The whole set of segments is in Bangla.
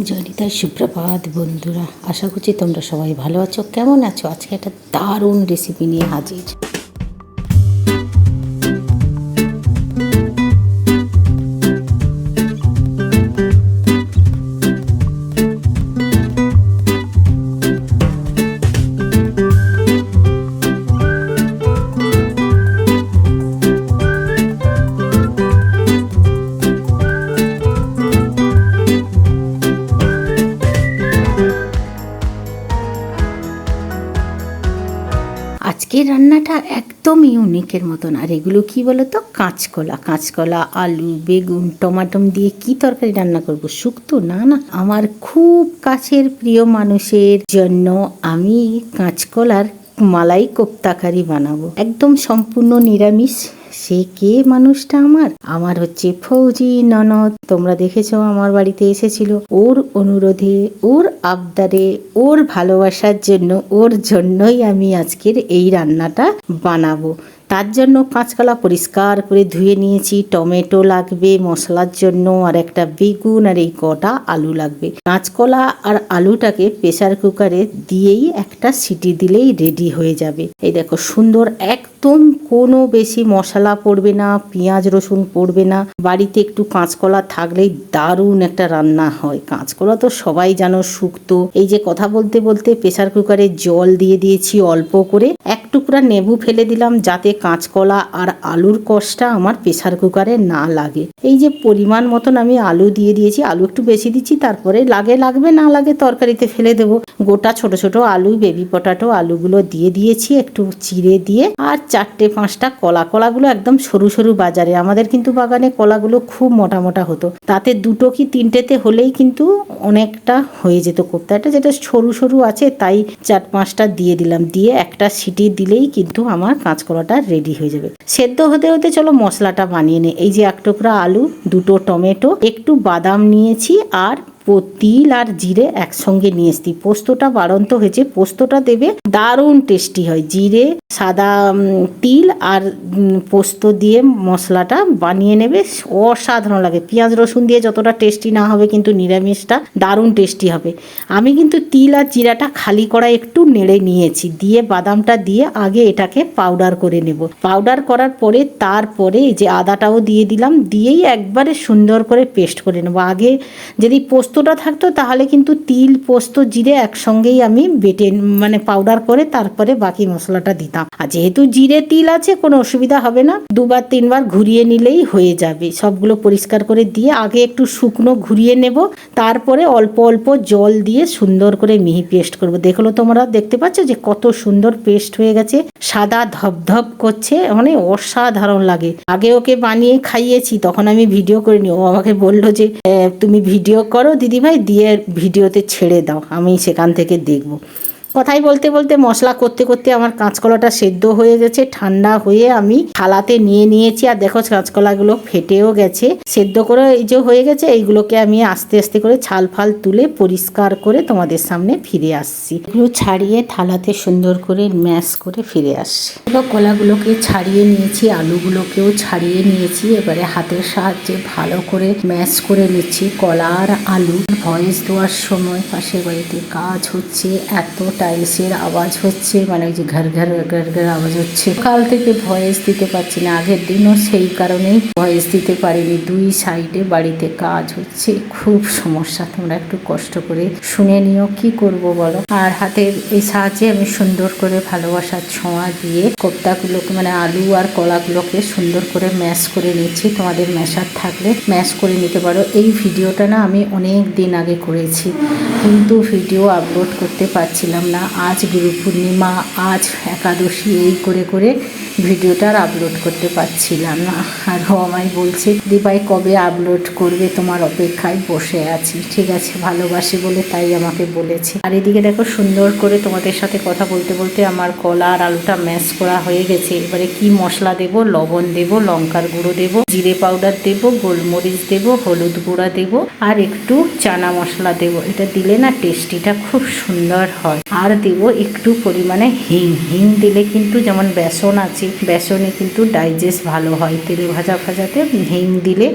জয়নিতার সুপ্রভাত বন্ধুরা, আশা করছি তোমরা সবাই ভালো আছো, কেমন আছো? আজকে একটা দারুণ রেসিপি নিয়ে হাজির। আজকের রান্নাটা একদম ইউনিকের মতন। আর এগুলো কি বলো তো কাঁচকলা কাঁচকলা, আলু, বেগুন, টমাটম দিয়ে কি তরকারি রান্না করব? শুক্ত? না না। আমার খুব কাছের প্রিয় মানুষের জন্য আমি কাঁচকলার মালাই কোপ্তাকারি বানাবো। একদম সম্পূর্ণ নিরামিষ। সে কে মানুষটা আমার? আমার হচ্ছে ফৌজি ননদ। তোমরা দেখেছ আমার বাড়িতে এসেছিল। ওর অনুরোধে, ওর আবদারে, ওর ভালোবাসার জন্য, ওর জন্যই আমি আজকের এই রান্নাটা বানাবো। তার জন্য কাঁচকলা পরিষ্কার করে ধুয়ে নিয়েছি। টমেটো লাগবে, মশলার জন্য, আর একটা বেগুন আর এই কটা আলু লাগবে। কাঁচকলা আর আলুটাকে প্রেসার কুকারে দিয়েই একটা সিটি দিলেই রেডি হয়ে যাবে। এই দেখো সুন্দর একদম কোনো বেশি মশলা পড়বে না, পেঁয়াজ, রসুন পড়বে না। বাড়িতে একটু কাঁচকলা থাকলেই দারুণ একটা রান্না হয়। কাঁচকলা তো সবাই জানো শুক্তো। এই যে কথা বলতে বলতে প্রেসার কুকারে জল দিয়ে দিয়েছি অল্প করে। এক টুকরা নেবু ফেলে দিলাম যাতে কাঁচকলা আর আলুর কষটা আমার প্রেশার কুকারে না লাগে। এই যে পরিমাণ মতন আমি আলু দিয়ে দিয়েছি, আলু একটু বেশি দিচ্ছি, তারপরে লাগে, লাগবে, না লাগে তরকারিতে ফেলে দেবো। গোটা ছোট ছোট আলু বেবি পটাটো আলুগুলো দিয়ে দিয়েছি একটু চিড়ে দিয়ে, আর চারটে, পাঁচটা কলা, কলাগুলো একদম সরু সরু বাজারে। আমাদের কিন্তু বাগানে কলাগুলো খুব মোটা মোটা হতো। তাতে দুটো কি তিনটেতে হলেই কিন্তু অনেকটা হয়ে যেত কোপ্তাটা। যেটা সরু সরু আছে, তাই চার, পাঁচটা দিয়ে দিলাম। দিয়ে একটা সিটি দিলেই কিন্তু আমার কাঁচকলাটা রেডি হয়ে যাবে। সেদ্ধ হতে হতে চলো মশলাটা বানিয়ে নে। এই যে এক টুকরা আলু, দুটো টমেটো, একটু বাদাম নিয়েছি আর তিল আর জিরে একসঙ্গে নিয়ে এসছি। পোস্তটা বাড়ন্ত হয়েছে, পোস্তটা দেবে, দারুণ টেস্টি হয়। জিরে, সাদা তিল আর পোস্ত দিয়ে মশলাটা বানিয়ে নেবে। অসাধারণ লাগে। পেঁয়াজ, রসুন দিয়ে যতটা টেস্টি না হবে, কিন্তু নিরামিষটা দারুণ টেস্টি হবে। আমি কিন্তু তিল আর জিরাটা খালি করা একটু নেড়ে নিয়েছি। দিয়ে বাদামটা দিয়ে আগে এটাকে পাউডার করে নেব। পাউডার করার পরে, তারপরে যে আদাটাও দিয়ে দিলাম। দিয়েই একবারে সুন্দর করে পেস্ট করে নেব। আগে যদি পোস্তটা থাকতো, তাহলে কিন্তু তিল, পোস্ত, জিরে একসঙ্গেই আমি বেটে মানে পাউডার করে তারপরে বাকি মশলাটা দিতাম। আর যেহেতু জিরে তিল আছে, কোনো অসুবিধা হবে না। দুবার, তিনবার ঘুরিয়ে নিলেই হয়ে যাবে। সবগুলো পরিষ্কার করে দিয়ে আগে একটু শুকনো ঘুরিয়ে নেব। তারপরে অল্প অল্প জল দিয়ে সুন্দর করে মিহি পেস্ট করব। দেখল তোমরা, দেখতে পাচ্ছ যে কত সুন্দর পেস্ট হয়ে গেছে? সাদা ধপধপ করছে মানে অসাধারণ লাগে। আগে ওকে বানিয়ে খাইয়েছি, তখন আমি ভিডিও করিনি। ও আমাকে বলল যে তুমি ভিডিও করো দিদিভাই দিয়ে ভিডিওতে ছেড়ে দাও আমি সেখান থেকে দেখব। কথাই বলতে বলতে মশলা করতে করতে আমার কাঁচকলাটা সেদ্ধ হয়ে গেছে, ঠান্ডা হয়ে আমি থালাতে নিয়ে নিয়েছি। আর দেখো কাঁচকলাগুলো ফেটেও গেছে। সেদ্ধ করে এই যে হয়ে গেছে, এইগুলোকে আমি আস্তে আস্তে করে ছাল ফাল তুলে পরিষ্কার করে তোমাদের সামনে ফিরে আসছি। এগুলো ছাড়িয়ে থালাতে সুন্দর করে ম্যাশ করে ফিরে আসছি। এগুলো কলাগুলোকে ছাড়িয়ে নিয়েছি, আলুগুলোকেও ছাড়িয়ে নিয়েছি। এবারে হাতের সাহায্যে ভালো করে ম্যাশ করে নিচ্ছি। কলা আর আলু ভয়েস দেওয়ার সময় পাশের বাড়িতে কাজ হচ্ছে এত টাইলসের আওয়াজ হচ্ছে মানে ওই যে ঘর ঘর ঘর ঘর আওয়াজ হচ্ছে। কাল থেকে ভয়েস দিতে পারছি না, আগের দিনও সেই কারণেই ভয়েস দিতে পারিনি। দুই সাইডে বাড়িতে কাজ হচ্ছে, খুব সমস্যা, তোমরা একটু কষ্ট করে শুনে নিও, কি করব বলো? আর হাতের এই সাহায্যে আমি সুন্দর করে ভালোবাসার ছোঁয়া দিয়ে কোপ্তাগুলোকে মানে আলু আর কলাগুলোকে সুন্দর করে ম্যাশ করে নিচ্ছি। তোমাদের ম্যাশার থাকলে ম্যাশ করে নিতে পারো। এই ভিডিওটা না আমি অনেক দিন আগে করেছি, কিন্তু ভিডিও আপলোড করতে পারছিলাম না আজ গুরু পূর্ণিমা, আজ একাদশী, এই করে করে ভিডিওটা আর আপলোড করতে পারছিলাম না। আর ও আমায় বলছে, দিপাই, কবে আপলোড করবে? তোমার অপেক্ষায় বসে আছি। ঠিক আছে, ভালোবাসি বলে তাই আমাকে বলেছে। আর এদিকে দেখো, সুন্দর করে তোমাদের সাথে কথা বলতে বলতে আমার কলা আর আলুটা ম্যাশ করা হয়ে গেছে। এবারে কি মশলা দেব? লবণ দেব, লঙ্কার গুঁড়ো দেব, জিরে পাউডার দেব, গোলমরিচ দেব, হলুদ গুঁড়া দেব, আর একটু চানা মশলা দেব। এটা দিলে না টেস্টিটা খুব সুন্দর হয়। আর দেব একটু পরিমাণে হিং। হিং দিলে কিন্তু যেমন বেসন আছে, বেসনে কিন্তু ডাইজেস্ট ভালো হয়। তেলে ভাজা ভাজাতে হিং দিলে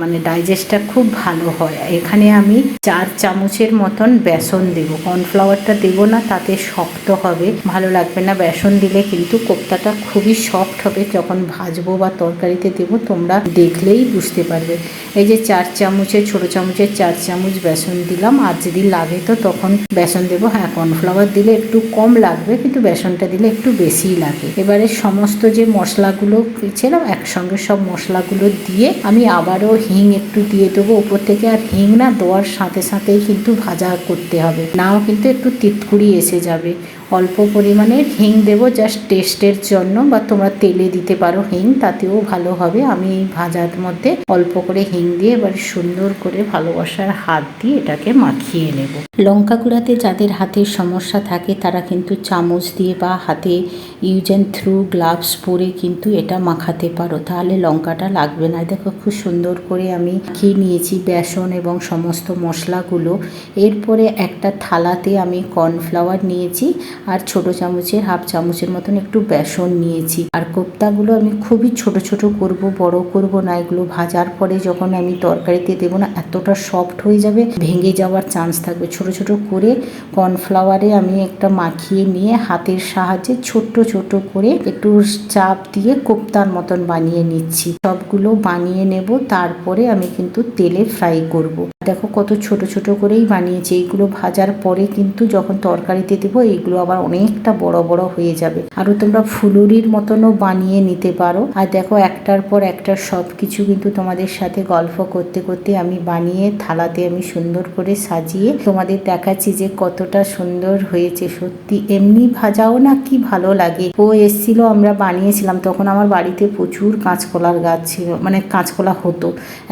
মানে ডাইজেস্টটা খুব ভালো হয়। এখানে আমি চার চামচের মতন বেসন দেবো। কর্নফ্লাওয়ারটা দেবো না, তাতে শক্ত হবে। ভালো লাগবে না। বেসন দিলে কিন্তু কোপ্তাটা খুবই সফট হবে। যখন ভাজবো বা তরকারিতে দেবো, তোমরা দেখলেই বুঝতে পারবে। এই যে চার চামচের, ছোট চামচের চার চামচ বেসন দিলাম। আর যদি লাগে তো তখন বেসন দেবো। হ্যাঁ কর্নফ্লাওয়ার দিলে একটু কম লাগবে, কিন্তু বেসনটা দিলে একটু বেশিই লাগে। এবারে সমস্ত যে মশলাগুলো ছিলাম একসঙ্গে সব মশলাগুলো দিয়ে আমি আবারও হিং একটু দিয়ে দেবো। উপর থেকে আর হিং না দেওয়ার সাথে সাথেই কিন্তু ভাজা করতে হবে। নাও কিন্তু একটু তিতকুড়ি এসে যাবে। অল্প পরিমাণে হিং দেবো জাস্ট টেস্টের জন্য বা তোমরা তেলে দিতে পারো হিং, তাতেও ভালো হবে। আমি ভাজার মধ্যে অল্প করে হিং দিয়ে এবার সুন্দর করে ভালোবাসার হাত দিয়ে এটাকে মাখিয়ে নেব। লঙ্কা গুঁড়াতে যাদের হাতের সমস্যা থাকে, তারা কিন্তু চামচ দিয়ে বা হাতে ইউজ অ্যান্ড থ্রু গ্লাভস পরে কিন্তু এটা মাখাতে পারো। তাহলে লঙ্কাটা লাগবে না। দেখো খুব সুন্দর করে আমি খেয়ে নিয়েছি বেসন এবং সমস্ত মশলাগুলো। এরপরে একটা থালাতে আমি কর্নফ্লাওয়ার নিয়েছি আর ছোট চামচের, হাফ চামচের মতন একটু বেসন নিয়েছি। আর কোপ্তাগুলো আমি খুবই ছোট ছোট করব, বড় করব না, এগুলো ভাজার পরে যখন আমি তরকারিতে দেবো না, এতটা সফট হয়ে যাবে, ভেঙে যাওয়ার চান্স থাকবে ছোট ছোট করে কর্নফ্লাওয়ারে আমি একটা মাখিয়ে নিয়ে হাতের সাহায্যে ছোট্ট ছোট করে একটু চাপ দিয়ে কোপ্তার মতন বানিয়ে নিচ্ছি সবগুলো বানিয়ে নেব, তারপরে আমি কিন্তু তেলে ফ্রাই করব। দেখো কত ছোট ছোট করেই বানিয়েছি। এইগুলো ভাজার পরে কিন্তু যখন তরকারিতে দেবো, এইগুলো আবার অনেকটা বড় বড় হয়ে যাবে। আরও তোমরা ফুলুরির মতনও বানিয়ে নিতে পারো। আর দেখো একটার পর একটা সব কিছু কিন্তু তোমাদের সাথে গল্প করতে করতে আমি বানিয়ে থালাতে আমি সুন্দর করে সাজিয়ে তোমাদের দেখাচ্ছি যে কতটা সুন্দর হয়েছে। সত্যি এমনি ভাজাও না কি ভালো লাগে। ও এসছিল, আমরা বানিয়েছিলাম, তখন আমার বাড়িতে প্রচুর কাঁচকলার গাছ ছিল মানে কাঁচকলা হতো।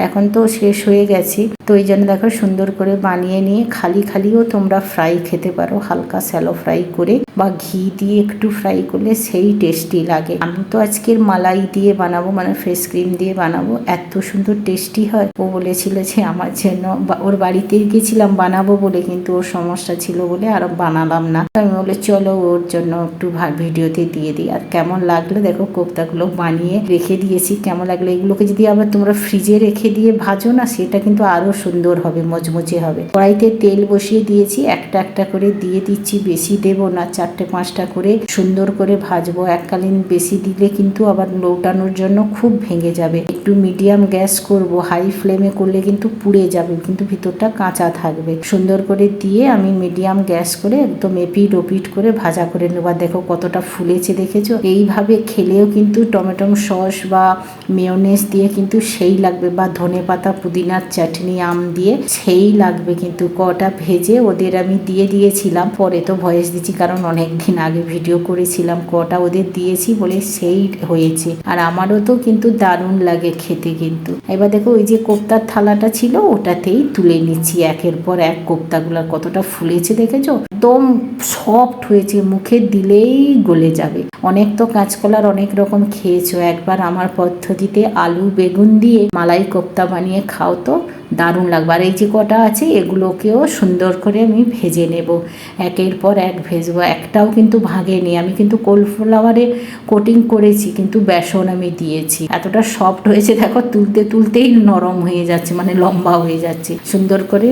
এখন তো শেষ হয়ে গেছে। তো এই জন্য দেখো সুন্দর করে বানিয়ে নিয়ে খালি খালিও তোমরা ফ্রাই খেতে পারো, হালকা স্যালো ফ্রাই করে বা ঘি দিয়ে একটু ফ্রাই করলে সেই টেস্টি লাগে। আমি তো আজকের মালাই দিয়ে বানাবো মানে ফ্রেশ ক্রিম দিয়ে বানাবো, এত সুন্দর টেস্টি হয়। ও বলেছিল যে আমার জন্য ওর বাড়িতে গেছিলাম বানাবো বলে, কিন্তু ওর সমস্যা ছিল বলে আর বানালাম না। আমি বলে চলো ওর জন্য একটু ভিডিওতে দিয়ে দিই। আর কেমন লাগল দেখো, কোপ্তাগুলো বানিয়ে রেখে দিয়েছি। কেমন লাগল? এগুলোকে যদি আবার তোমরা ফ্রিজে রেখে দিয়ে ভাজো না, সেটা কিন্তু আরও সুন্দর হবে মচমচে হবে। কড়াইতে তেল বসিয়ে দিয়েছি, একটা একটা করে দিয়ে দিচ্ছি, বেশি দেব না, চারটে পাঁচটা করে সুন্দর করে ভাজবো। এককালীন বেশি দিলে কিন্তু আবার লৌটানোর জন্য খুব ভেঙে যাবে। একটু মিডিয়াম গ্যাস করব, হাই ফ্লেমে করলে কিন্তু পুড়ে যাবে, কিন্তু ভিতরটা কাঁচা থাকবে। সুন্দর করে দিয়ে আমি মিডিয়াম গ্যাস করে একদম এপিট ওপিট করে ভাজা করে নেব। দেখো কতটা ফুলেছে, দেখেছ? এইভাবে খেলেও কিন্তু টমেটো সস বা মেয়নেস দিয়ে কিন্তু সেই লাগবে বা ধনে পাতা পুদিনার চাটনি আম দিয়ে সেই লাগবে কিন্তু কটা ভেজে ওদের আমি দিয়ে দিয়েছিলাম। পরে তো ভয়েস দিচ্ছি, কারণ অনেক দিন আগে ভিডিও করেছিলাম কটা ওদের দিয়েছি বলে সেই হয়েছে। আর আমারও তো কিন্তু দারুণ লাগে খেতে কিন্তু। এবার দেখো ওই যে কোপ্তার থালাটা ছিল, ওটাতেই তুলে নিচ্ছি একের পর এক কোপ্তাগুলো। কতটা ফুলেছে দেখেছ? একদম সফট হয়েছে, মুখে দিলেই গলে যাবে। অনেক তো কাঁচকলার অনেক রকম খেয়েছো, একবার আমার পদ্ধতিতে আলু, বেগুন দিয়ে মালাই কোপ্তা বানিয়ে খাও তো দারুণ লাগবে। আর এই যে কটা আছে, এগুলোকেও সুন্দর করে আমি ভেজে নেব। একের পর এক ভেজবো, একটাও কিন্তু ভাগেনি আমি কিন্তু কোলফ্লাওয়ারে কোটিং করেছি, কিন্তু বেসন আমি দিয়েছি। এতটা সফট হয়েছে, দেখো, তুলতে তুলতেই নরম হয়ে যাচ্ছে মানে লম্বা হয়ে যাচ্ছে। সুন্দর করে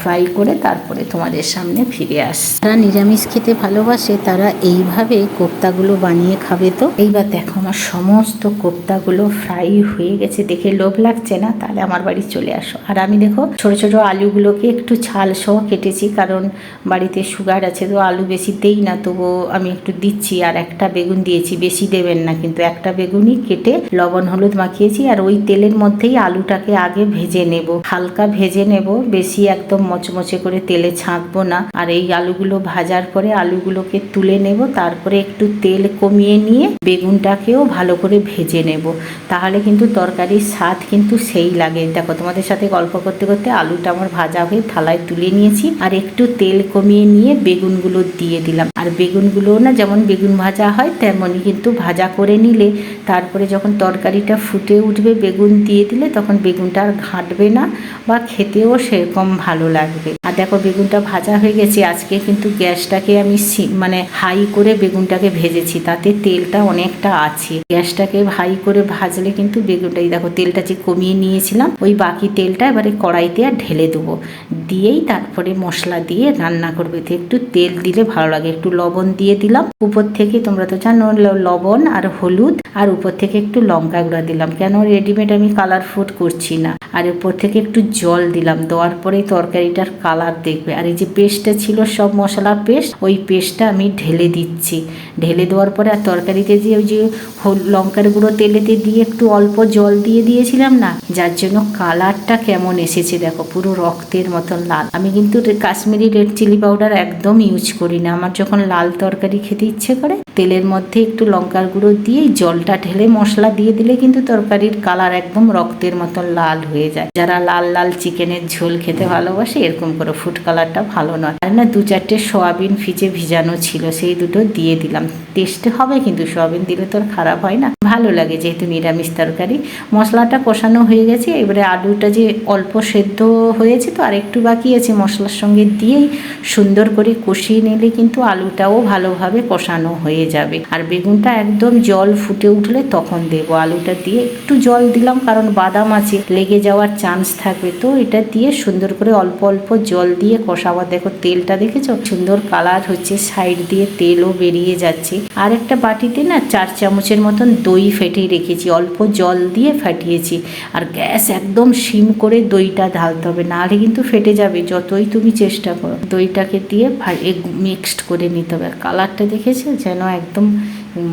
ফ্রাই করে তারপরে তোমাদের সামনে ফিরে আস নিরামিষ খেতে ভালোবাসে, তারা এইভাবে কোপ্তাগুলো বানিয়ে খাবে তো? এইবার দেখো আমার সমস্ত কোপ্তাগুলো ফ্রাই হয়ে গেছে। দেখে লোভ লাগছে না? তাহলে আমার বাড়ি চলে আসো। আর আমি দেখো ছোট ছোট আলুগুলোকে একটু ছাল সহ কেটেছি, কারণ বাড়িতে সুগার আছে তো আলু বেশি দেই না তবু আমি একটু দিচ্ছি। আর একটা বেগুন দিয়েছি, বেশি দেবেন না, কিন্তু একটা বেগুনই কেটে লবণ, হলুদ মাখিয়েছি। আর ওই তেলের মধ্যেই আলুটাকে আগে ভেজে নেব। হালকা ভেজে নেব, বেশি একদম মচমচে করে তেলে ছাঁকবো না। আর এই আলুগুলো ভাজার পরে আলুগুলোকে তুলে নেব, তারপরে একটু তেল কমিয়ে নিয়ে বেগুনটাকেও ভালো করে ভেজে নেব। তাহলে কিন্তু তরকারির স্বাদ কিন্তু সেই লাগে। দেখো, তোমাদের সাথে গল্প করতে করতে আলুটা আমার ভাজা হয়ে থালায় তুলে নিয়েছি আর একটু তেল কমিয়ে নিয়ে বেগুনগুলো দিয়ে দিলাম। আর বেগুনগুলো না যেমন বেগুন ভাজা হয়, তেমনই কিন্তু ভাজা করে নিলে তারপরে যখন তরকারিটা ফুটে উঠবে, বেগুন দিয়ে দিলে তখন বেগুনটা আর ঘাঁটবে না বা খেতেও সেরকম ভালো লাগবে। আর দেখো, বেগুনটা ভাজা হয়ে গেছে। আজকে কিন্তু গ্যাসটাকে আমি মানে হাই করে বেগুনটাকে ভেজেছি। তাতে তেলটা অনেকটা আছে। গ্যাসটাকে হাই করে ভাজলে কিন্তু বেগুনটাই দেখো তেলটা যে কমিয়ে নিয়েছিলাম, ওই বাকি তেলটা এবারে কড়াইতে আর ঢেলে দেবো। দিয়েই তারপরে মশলা দিয়ে রান্না করবে। তো একটু তেল দিলে ভালো লাগে। একটু লবণ দিয়ে দিলাম। উপর থেকে তোমরা তো জানো লবণ আর হলুদ। আর উপর থেকে একটু লঙ্কা গুঁড়া দিলাম। কেন রেডিমেড আমি কালার ফুড করছি না। আর উপর থেকে একটু জল দিলাম। দেওয়ার পরে তরকারিটার কালার দেখবে। আর এই যে পেস্টটা ছিল সব মশলা পেস্ট ওই পেস্টটা আমি ঢেলে দিচ্ছি। ঢেলে দেওয়ার পরে আর তরকারিতে যে ওই যে লঙ্কার গুঁড়ো তেলেতে দিয়ে একটু অল্প জল দিয়ে দিয়েছিলাম না, যার জন্য কালারটা কেমন এসেছে দেখো, পুরো রক্তের মতন লাল। আমি কিন্তু কাশ্মীরি রেড চিলি পাউডার একদম ইউজ করি না। আমার যখন লাল তরকারি খেতে ইচ্ছে করে, তেলের মধ্যে একটু লঙ্কার গুঁড়ো দিয়ে জলটা ঢেলে মশলা দিয়ে দিলে কিন্তু তরকারির কালার একদম রক্তের মতন লাল হয়ে যায়। যারা লাল লাল চিকেনের ঝোল খেতে ভালোবাসে, এরকম করে ফুড কালারটা ভালো নয়। আর না দু চারটে সোয়াবিন ফিচে ভিজানো ছিল, সেই দুটো দিয়ে দিলাম। টেস্টে হবে কিন্তু, সোয়াবিন দিলে তো খারাপ হয় না। ভালো লাগে যেহেতু নিরামিষ তরকারি। মশলাটা কষানো হয়ে গেছে, এবারে আলুটা যে অল্প সেদ্ধ হয়েছে তো আর একটু বাকি আছে, মশলার সঙ্গে দিয়েই সুন্দর করে কষিয়ে নিলে কিন্তু আলুটাও ভালোভাবে কষানো হয়ে যাবে। আর বেগুনটা একদম জল ফুটে উঠলে তখন দেবো। আলুটা দিয়ে একটু জল দিলাম, কারণ বাদাম আছে, লেগে যাওয়ার চান্স থাকবে। তো এটা দিয়ে সুন্দর করে অল্প অল্প জল দিয়ে কষাবো। দেখো তেলটা দেখেছ? সুন্দর কালার হচ্ছে সাইড দিয়ে তেলও বেরিয়ে যাচ্ছে। আর একটা বাটিতে না চার চামচের মতন দই ফেটিয়ে রেখেছি, অল্প জল দিয়ে ফাটিয়েছি। আর গ্যাস একদম সিম করে দইটা ঢালতে হবে, নাহলে কিন্তু ফেটে যাবে, যতই তুমি চেষ্টা করো। দইটাকে দিয়ে মিক্সড করে নিতে হবে। আর কালারটা দেখেছে? যেন একদম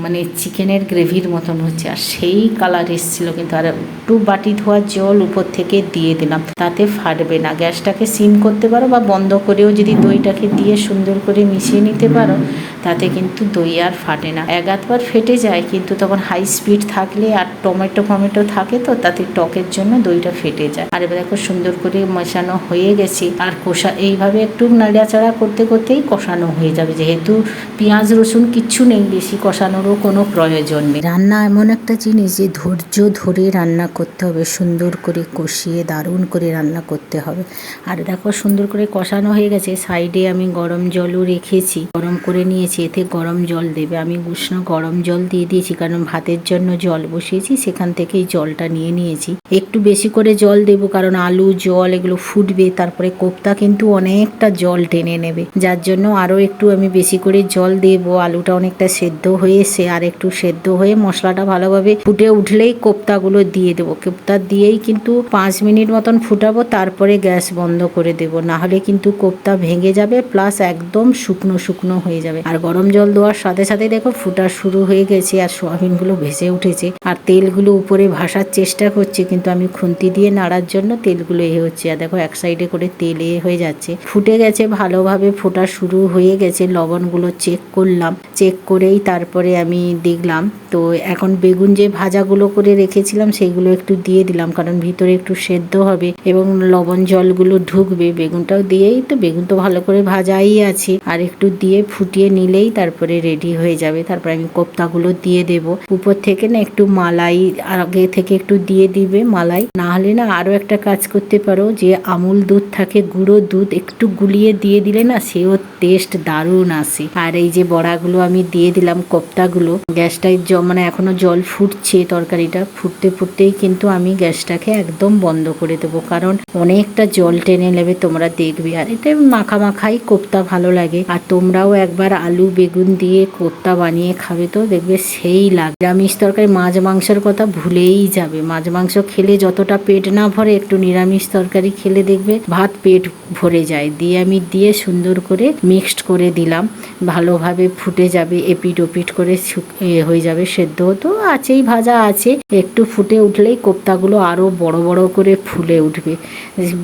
মানে চিকেনের গ্রেভির মতন হচ্ছে, আর সেই কালার এসেছিল কিন্তু। আর একটু বাটি ধোয়া জল উপর থেকে দিয়ে দিলাম, তাতে ফাটবে না। গ্যাসটাকে সিম করতে পারো বা বন্ধ করেও যদি দইটাকে দিয়ে সুন্দর করে মিশিয়ে নিতে পারো তাতে কিন্তু দই আর ফাটে না। এক আধবার ফেটে যায়, কিন্তু তখন হাই স্পিড থাকলে আর টমেটো ফমেটো থাকে তো, তাতে টকের জন্য দইটা ফেটে যায়। আর এবার দেখো সুন্দর করে মেশানো হয়ে গেছে। আর কষা, এইভাবে একটু নাড়াচাড়া করতে করতেই কষানো হয়ে যাবে। যেহেতু পেঁয়াজ, রসুন কিচ্ছু নেই, বেশি কষানোরও কোনো প্রয়োজন নেই। রান্না এমন একটা জিনিস যে ধৈর্য ধরে রান্না করতে হবে, সুন্দর করে কষিয়ে দারুণ করে রান্না করতে হবে। আর দেখো সুন্দর করে কষানো হয়ে গেছে। সাইডে আমি গরম জলও রেখেছি। গরম করে নিয়েছি। এতে গরম জল দেবে। আমি উষ্ণ গরম জল দিয়ে দিয়েছি, কারণ ভাতের জন্য জল বসিয়েছি, সেখান থেকেই জলটা নিয়ে নিয়েছি। একটু বেশি করে জল দেবো, কারণ আলু, জল এগুলো ফুটবে, তারপরে কোপ্তা কিন্তু অনেকটা জল টেনে নেবে। যার জন্য আরও একটু আমি বেশি করে জল দেবো, আলুটা অনেকটা সেদ্ধ হয়ে হয়েছে আর একটু সেদ্ধ হয়ে মশলাটা ভালোভাবে ফুটে উঠলেই কোপ্তাগুলো দিয়ে দেবো। কোপ্তা দিয়েই কিন্তু পাঁচ মিনিট মতন ফুটাবো, তারপরে গ্যাস বন্ধ করে দেবো। না হলে কিন্তু কোপ্তা ভেঙে যাবে, প্লাস একদম শুকনো শুকনো হয়ে যাবে। আর গরম জল দেওয়ার সাথে সাথে দেখো ফুটা শুরু হয়ে গেছে আর সোয়াবিনগুলো ভেসে উঠেছে। আর তেলগুলো উপরে ভাসার চেষ্টা করছে, কিন্তু আমি খুন্তি দিয়ে নাড়ার জন্য তেলগুলো এ হচ্ছে। আর দেখো এক সাইডে করে তেল এ হয়ে যাচ্ছে। ফুটে গেছে, ভালোভাবে ফোটা শুরু হয়ে গেছে। লবণগুলো চেক করলাম। চেক করেই তারপরে আমি দেখলাম। তো এখন বেগুন যে ভাজাগুলো করে রেখেছিলাম, সেগুলো একটু দিয়ে দিলাম, কারণ ভিতরে একটু সেদ্ধ হবে এবং লবণ জলগুলো ঢুকবে। বেগুনটাও দিয়েই তো, বেগুন তো ভালো করে ভাজাই আছে। আর একটু দিয়ে ফুটিয়ে নিলেই তারপরে রেডি হয়ে যাবে। তারপরে আমি কোপ্তাগুলো দিয়ে দেব। উপর থেকে না একটু মালাই, আগে থেকে একটু দিয়ে দিবে মালাই। না হলে না আরও একটা কাজ করতে পারো, যে আমুল দুধ থাকে, গুঁড়ো দুধ একটু গুলিয়ে দিয়ে দিলে না সেও টেস্ট দারুণ আসে। আর এই যে বড়াগুলো আমি দিয়ে দিলাম, কোপ্তাগুলো, গ্যাসটাই মানে এখনও জল ফুটছে তরকারিটা। ফুটতে ফুটতেই কিন্তু আমি গ্যাসটাকে একদম বন্ধ করে দেবো, কারণ অনেকটা জল টেনে নেবে তোমরা দেখবে। আর এটা মাখা মাখাই কোপ্তা ভালো লাগে। আর তোমরাও একবার আলু বেগুন দিয়ে কোপ্তা বানিয়ে খাবে তো, দেখবে সেই লাগে নিরামিষ তরকারি মাছ মাংসের কথা ভুলেই যাবে। মাছ মাংস খেলে যতটা পেট না ভরে, একটু নিরামিষ তরকারি খেলে দেখবে ভাত পেট ভরে যায়। দিয়ে আমি দিয়ে সুন্দর করে মিক্সড করে দিলাম। ভালোভাবে ফুটে যাবে, এপিট ওপিট করে করে হয়ে যাবে সেদ্ধ তো আছেই, ভাজা আছে। একটু ফুটে উঠলেই কোপ্তাগুলো আরও বড় বড় করে ফুলে উঠবে।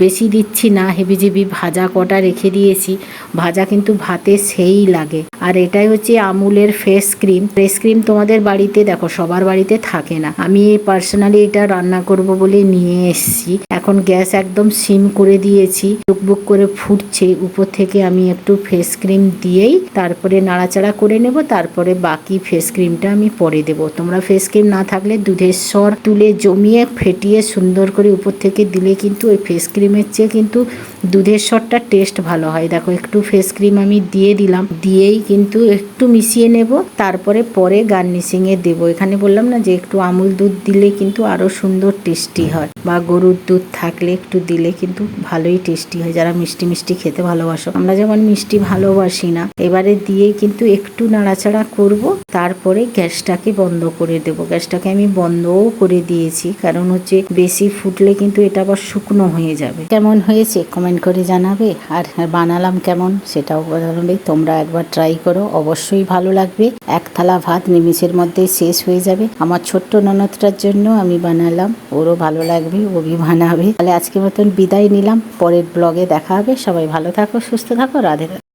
বেশি দিচ্ছি না হেবিজিবি ভাজা কটা রেখে দিয়েছি। ভাজা কিন্তু ভাতে সেই লাগে। আর এটাই হচ্ছে আমুলের ফেস ক্রিম ফেস ক্রিম তোমাদের বাড়িতে দেখো, সবার বাড়িতে থাকে না। আমি পার্সোনালি এটা রান্না করব বলে নিয়ে এসেছি। এখন গ্যাস একদম সিম করে দিয়েছি। টুকবুক করে ফুটছে। উপর থেকে আমি একটু ফেস ক্রিম দিয়েই তারপরে নাড়াচাড়া করে নেব। তারপরে বাকি ফেস ক্রিমটা আমি পরে দেব। তোমরা ফেস ক্রিম না থাকলে দুধের সর তুলে জমিয়ে, ফেটিয়ে, সুন্দর করে উপর থেকে দিলে কিন্তু ওই ফেস ক্রিমের চেয়ে কিন্তু দুধের স্বরটা টেস্ট ভালো হয়। দেখো একটু ফেস ক্রিম আমি দিয়ে দিলাম। দিয়েই কিন্তু একটু মিশিয়ে নেব। তারপরে পরে গার্নিশিংয়ে দেবো। এখানে বললাম না যে একটু আমুল দুধ দিলে কিন্তু আরও সুন্দর টেস্টি হয়। বা গরুর দুধ থাকলে একটু দিলে কিন্তু ভালোই টেস্টি হয়। যারা মিষ্টি মিষ্টি খেতে ভালোবাসো আমরা যেমন মিষ্টি ভালোবাসি না এবারে দিয়ে কিন্তু একটু নাড়াচাড়া করব। তারপরে গ্যাসটাকে বন্ধ করে দেব। গ্যাসটাকে আমি বন্ধও করে দিয়েছি। কারণ হচ্ছে বেশি ফুটলে কিন্তু এটা আবার শুকনো হয়ে যাবে। কেমন হয়েছে? কমেন্ট করে জানাবে। আর বানালাম কেমন সেটাও বলবে। তোমরা একবার ট্রাই করো, অবশ্যই ভালো লাগবে। এক থালা ভাত নিমিষের মধ্যে শেষ হয়ে যাবে। আমার ছোট্ট ননদটার জন্য আমি বানালাম। ওরও ভালো লাগবে ওবি বানাবে। তাহলে আজকে মতন বিদায় নিলাম। পরের ব্লগে দেখা হবে। সবাই ভালো থাকো, সুস্থ থাকো। রাধে।